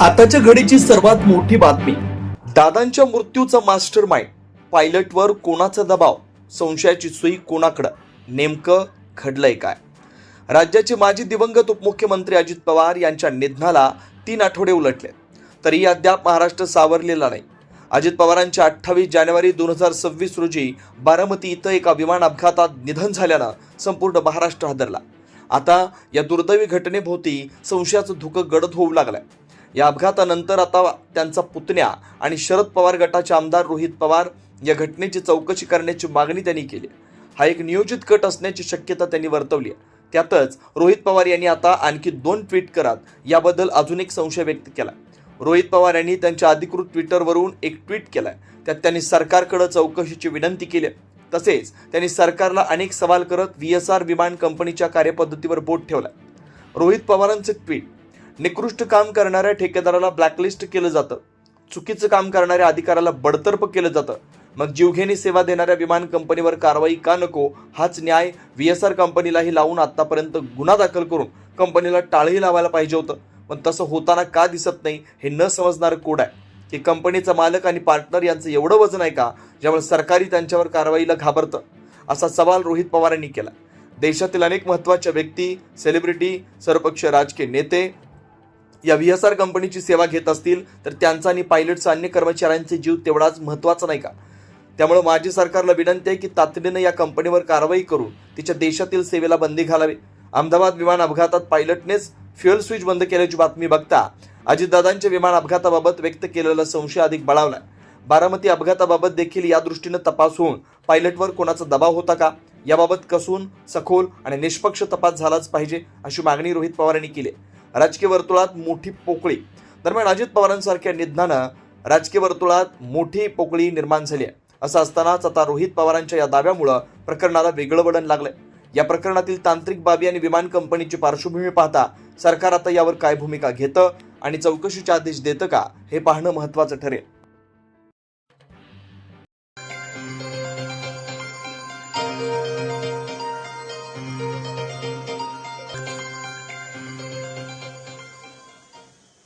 आताच्या घडीची सर्वात मोठी बातमी. दादांच्या मृत्यूचा मास्टर माइंड पायलटवर कोणाचा दबाव? संशयाची सुई कोणाकडं? नेमकं घडलंय काय? राज्याचे माजी दिवंगत उपमुख्यमंत्री अजित पवार यांच्या निधनाला तीन आठवडे उलटले. तरी अद्याप महाराष्ट्र सावरलेला नाही. अजित पवारांच्या अठ्ठावीस जानेवारी दोन हजार सव्वीस रोजी बारामती इथं एका विमान अपघातात निधन झाल्यानं संपूर्ण महाराष्ट्र हादरला. आता या दुर्दैवी घटनेभोवती संशयाचं धुकं गडद होऊ लागलंय. या अपघातानंतर आता त्यांचा पुतण्या आणि शरद पवार गटाचे आमदार रोहित पवार या घटनेची चौकशी करण्याची मागणी त्यांनी केली. हा एक नियोजित कट असण्याची शक्यता त्यांनी वर्तवली आहे. त्यातच रोहित पवार यांनी आता आणखी दोन ट्विट करत. याबद्दल अजून एक संशय व्यक्त केला रोहित पवार यांनी त्यांच्या अधिकृत ट्विटरवरून एक ट्विट केलाय त्यात त्यांनी सरकारकडे चौकशीची विनंती केली तसेच त्यांनी सरकारला अनेक सवाल करत व्ही एस आर विमान कंपनीच्या कार्यपद्धतीवर बोट ठेवलाय रोहित पवारांचे ट्विट निकृष्ट काम करणाऱ्या ठेकेदाराला ब्लॅकलिस्ट केलं जातं. चुकीचं काम करणाऱ्या अधिकाऱ्याला बडतर्फ केलं जातं. मग जीवघेणी सेवा देणाऱ्या विमान कंपनीवर कारवाई का नको हाच न्याय व्ही एस आर कंपनीलाही लावून आतापर्यंत गुन्हा दाखल करून कंपनीला टाळही लावायला पाहिजे होतं. पण तसं होताना का दिसत नाही हे न समजणारं कोड आहे? की कंपनीचा मालक आणि पार्टनर यांचं एवढं वजन आहे का ज्यामुळे सरकारी त्यांच्यावर कारवाईला घाबरतं? असा सवाल रोहित पवारांनी केला. देशातील अनेक महत्त्वाच्या व्यक्ती सेलिब्रिटी सर्वपक्षीय राजकीय नेते या व्ही एस आर कंपनीची सेवा घेत असतील तर त्यांचा आणि पायलटचा अन्य कर्मचाऱ्यांचे जीव तेवढाच महत्त्वाचा नाही का? त्यामुळे माजी सरकारला विनंती आहे की तातडीनं या कंपनीवर कारवाई करून तिच्या देशातील सेवेला बंदी घालावी. अहमदाबाद विमान अपघातात पायलटनेच फ्युएल स्विच बंद केल्याची बातमी बघता अजितदादांच्या विमान अपघाताबाबत व्यक्त केलेला संशय अधिक बळावलाय बारामती अपघाताबाबत देखील या दृष्टीनं तपास होऊन पायलटवर कोणाचा दबाव होता का? याबाबत कसून सखोल आणि निष्पक्ष तपास झालाच पाहिजे अशी मागणी रोहित पवार यांनी केली आहे. राजकीय वर्तुळात मोठी पोकळी. दरम्यान अजित पवारांसारख्या निधनानं राजकीय वर्तुळात मोठी पोकळी निर्माण झाली आहे. असं असतानाच आता रोहित पवारांच्या या दाव्यामुळं प्रकरणाला वेगळं वळण लागलंय. या प्रकरणातील तांत्रिक बाबी आणि विमान कंपनीची पार्श्वभूमी पाहता सरकार आता यावर काय भूमिका घेतं आणि चौकशीचे आदेश देतं का हे पाहणं महत्त्वाचं ठरेल.